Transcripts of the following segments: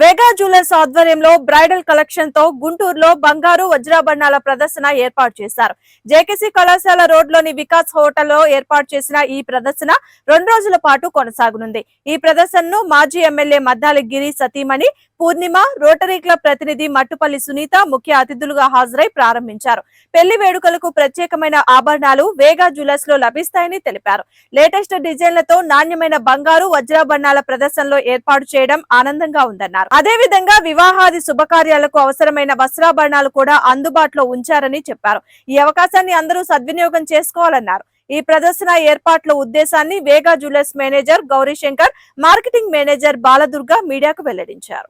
వేగా jewellers ఆధ్వర్యంలో bridal కలెక్షన్తో గుంటూరులో బంగారు వజ్రాభరణాల ప్రదర్శన ఏర్పాటు చేశారు. జేకేసీ కళాశాల రోడ్లోని వికాస్ హోటల్లో ఏర్పాటు చేసిన ఈ ప్రదర్శన రెండు రోజుల పాటు కొనసాగనుంది. ఈ ప్రదర్శనను మాజీ ఎమ్మెల్యే మద్దాలి గిరి సతీమణి పూర్ణిమ రోటరీ క్లబ్ ప్రతినిధి మట్టుపల్లి సునీత ముఖ్య అతిథులుగా హాజరై ప్రారంభించారు. పెళ్ళి వేడుకలకు ప్రత్యేకమైన ఆభరణాలు వేగా జ్యువెలర్స్లో లభిస్తాయని తెలిపారు. లేటెస్ట్ డిజైన్లతో నాణ్యమైన బంగారు వజ్రాభరణాల ప్రదర్శనలో ఏర్పాటు చేయడం ఆనందంగా ఉందన్నారు. అదే విధంగా వివాహాది శుభకార్యాలకు అవసరమైన వస్త్రాభరణాలు కూడా అందుబాటులో ఉంచారని చెప్పారు. ఈ అవకాశాన్ని అందరూ సద్వినియోగం చేసుకోవాలన్నారు. ఈ ప్రదర్శన ఏర్పాట్ల ఉద్దేశాన్ని Vega jewellers manager Gowrishankar marketing manager Baladurga మీడియాకు వెల్లడించారు.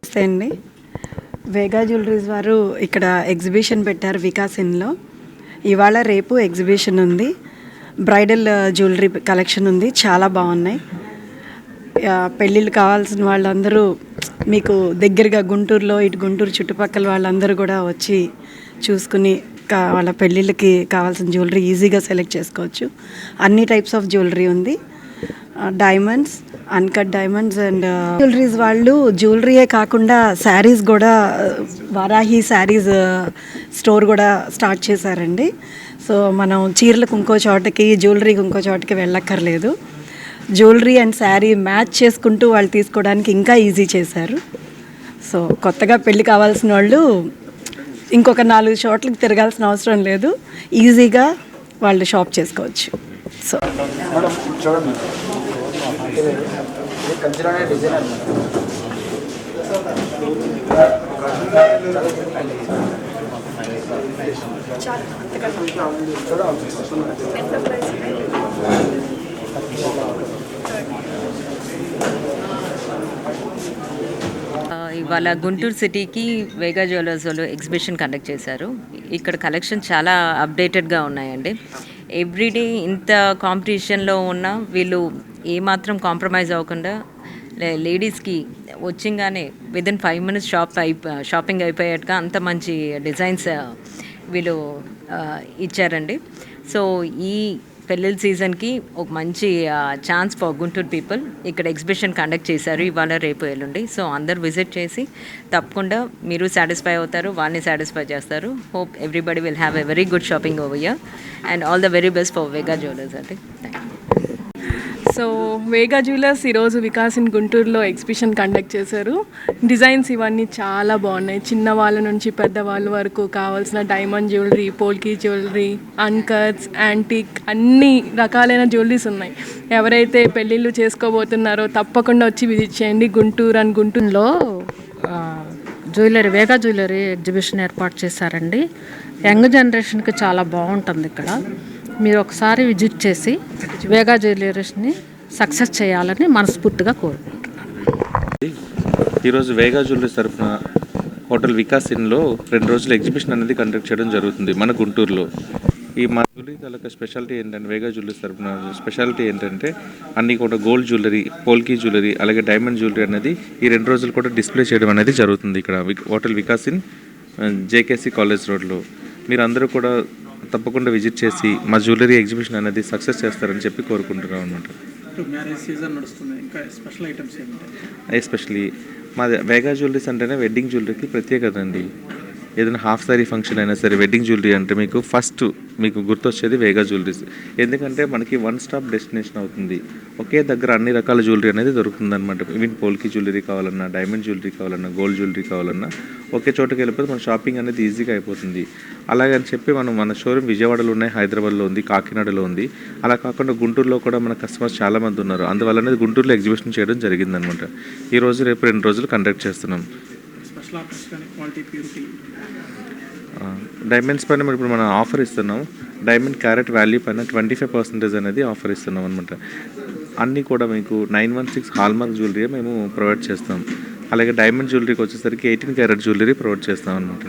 వేగా జ్యువెలరీస్ వారు ఇక్కడ ఎగ్జిబిషన్ పెట్టారు వికాసిన్లో ఇవాళ రేపు ఎగ్జిబిషన్ ఉంది. బ్రైడల్ జ్యువెలరీ కలెక్షన్ ఉంది. చాలా బాగున్నాయి. పెళ్ళిళ్ళు కావాల్సిన వాళ్ళందరూ మీకు దగ్గరగా గుంటూరులో ఇటు గుంటూరు చుట్టుపక్కల వాళ్ళందరూ కూడా వచ్చి చూసుకుని వాళ్ళ పెళ్ళిళ్ళకి కావాల్సిన జ్యువెలరీ ఈజీగా సెలెక్ట్ చేసుకోవచ్చు. అన్ని టైప్స్ ఆఫ్ జ్యువెలరీ ఉంది. Diamonds uncut diamonds and jewelleries వాళ్ళు జ్యువెలరీయే కాకుండా శారీస్ కూడా వారాహి శారీస్ స్టోర్ కూడా స్టార్ట్ చేశారండి. సో మనం చీరలకు ఇంకో చోటకి జ్యువెలరీకి ఇంకో చోటకి వెళ్ళక్కర్లేదు. జ్యువెలరీ అండ్ శారీ మ్యాచ్ చేసుకుంటూ వాళ్ళు తీసుకోవడానికి ఇంకా ఈజీ చేశారు. సో కొత్తగా పెళ్ళి కావాల్సిన వాళ్ళు ఇంకొక నాలుగు చోట్లకి తిరగాల్సిన అవసరం లేదు. ఈజీగా వాళ్ళు షాప్ చేసుకోవచ్చు. సో మేడం ఇవాళ గుంటూరు సిటీకి వేగా జ్యువెలర్స్ వాళ్ళు ఎగ్జిబిషన్ కండక్ట్ చేశారు. ఇక్కడ కలెక్షన్ చాలా అప్డేటెడ్గా ఉన్నాయండి. ఎవ్రీడే ఇంత కాంపిటీషన్లో ఉన్న వీళ్ళు ఏమాత్రం కాంప్రమైజ్ అవ్వకుండా లే- లేడీస్కి వచ్చింగానే విదిన్ ఫైవ్ మినిట్స్ షాప్ అయి షాపింగ్ అయిపోయాక అంత మంచి డిజైన్స్ వీళ్ళు ఇచ్చారండి. సో ఈ పెళ్ళిళ్ళ సీజన్కి ఒక మంచి ఛాన్స్ ఫర్ గుంటూరు పీపుల్ ఇక్కడ ఎగ్జిబిషన్ కండక్ట్ చేశారు ఇవాళ రేపు ఎల్లుండి. సో అందరు విజిట్ చేసి తప్పకుండా మీరు సాటిస్ఫై అవుతారు వాళ్ళని సాటిస్ఫై చేస్తారు. Hope everybody will have a very good shopping over year and all the very best for Vega jewellers అండి thank you so Vega jewellers ఈరోజు ఇన్ గుంటూరులో ఎగ్జిబిషన్ కండక్ట్ చేశారు. డిజైన్స్ ఇవన్నీ చాలా బాగున్నాయి. చిన్న వాళ్ళ నుంచి పెద్దవాళ్ళ వరకు కావాల్సిన diamond jewellery polki jewellery uncuts antique అన్ని రకాలైన జ్యువెలరీస్ ఉన్నాయి. ఎవరైతే పెళ్ళిళ్ళు చేసుకోబోతున్నారో తప్పకుండా వచ్చి విజిట్ చేయండి. గుంటూరు అని గుంటూరులో జ్యువెలరీ వేగా జ్యువెలరీ ఎగ్జిబిషన్ ఏర్పాటు చేశారండి. యంగ్ జనరేషన్కి చాలా బాగుంటుంది ఇక్కడ. మీరు ఒకసారి విజిట్ చేసి వేగా జ్యువెలరీస్ని సక్సెస్ చేయాలని మనస్ఫూర్తిగా కోరుకుంటున్నాను. ఈరోజు వేగా జ్యువెలరీ తరఫున హోటల్ వికాస్ ఇన్లో రెండు రోజులు ఎగ్జిబిషన్ అనేది కండక్ట్ చేయడం జరుగుతుంది మన గుంటూరులో. ఈ మా జ్యువెలరీ తాలూకా స్పెషాలిటీ ఏంటంటే వేగా జ్యువెలరీస్ తరఫున స్పెషాలిటీ ఏంటంటే అన్ని కూడా గోల్డ్ జ్యువెలరీ పోల్కీ జ్యువెలరీ అలాగే డైమండ్ జ్యువెలరీ అనేది ఈ రెండు రోజులు కూడా డిస్ప్లే చేయడం అనేది జరుగుతుంది ఇక్కడ hotel Vikas inn JKC college రోడ్లో. మీరు అందరూ కూడా తప్పకుండా విజిట్ చేసి మా జ్యువెలరీ ఎగ్జిబిషన్ అనేది సక్సెస్ చేస్తారని చెప్పి కోరుకుంటున్నాం అనమాట మ్యారేజ్ సీజన్ నడుస్తుంది. ఇంకా స్పెషల్ ఐటమ్స్ ఏంటంటే ఎస్పెషలీ మాది వేగా జ్యువెలరీస్ అంటేనే వెడ్డింగ్ జ్యువెలరీకి ప్రత్యేకత అండి. ఏదైనా హాఫ్ సారీ ఫంక్షన్ అయినా సరే వెడ్డింగ్ జ్యువెలరీ అంటే మీకు ఫస్ట్ మీకు గుర్తొచ్చేది వేగా జ్యువెలరీస్ ఎందుకంటే మనకి వన్ స్టాప్ డెస్టినేషన్ అవుతుంది. ఒకే దగ్గర అన్ని రకాల జ్యువెలరీ అనేది దొరుకుతుంది అనమాట ఈవెన్ పోల్కి జ్యువెలరీ కావాలన్నా డైమండ్ జ్యువెలరీ కావాలన్నా గోల్డ్ జ్యువెలరీ కావాలన్నా ఒకే చోటుకి వెళ్ళిపోతే మన షాపింగ్ అనేది ఈజీగా అయిపోతుంది. అలాగని చెప్పి మనం మన షోరూమ్ విజయవాడలో ఉన్నాయి హైదరాబాద్లో ఉంది కాకినాడలో ఉంది. అలా కాకుండా గుంటూరులో కూడా మన కస్టమర్స్ చాలామంది ఉన్నారు. అందువల్ల గుంటూరులో ఎగ్జిబిషన్ చేయడం జరిగిందనమాట ఈ రోజు రేపు రెండు రోజులు కండక్ట్ చేస్తున్నాం. కానీ క్వాలిటీ ప్యూరిటీ డైమండ్స్ పైన మరి ఇప్పుడు మనం ఆఫర్ ఇస్తున్నాం. డైమండ్ క్యారెట్ వాల్యూ పైన ట్వంటీ ఫైవ్ పర్సెంటేజ్ అనేది ఆఫర్ ఇస్తున్నాం అనమాట అన్నీ కూడా మీకు nine one six hallmark jewellery మేము ప్రొవైడ్ చేస్తాం. అలాగే డైమండ్ జ్యువెలరీకి వచ్చేసరికి ఎయిటీన్ క్యారెట్ జ్యువెలరీ ప్రొవైడ్ చేస్తాం అనమాట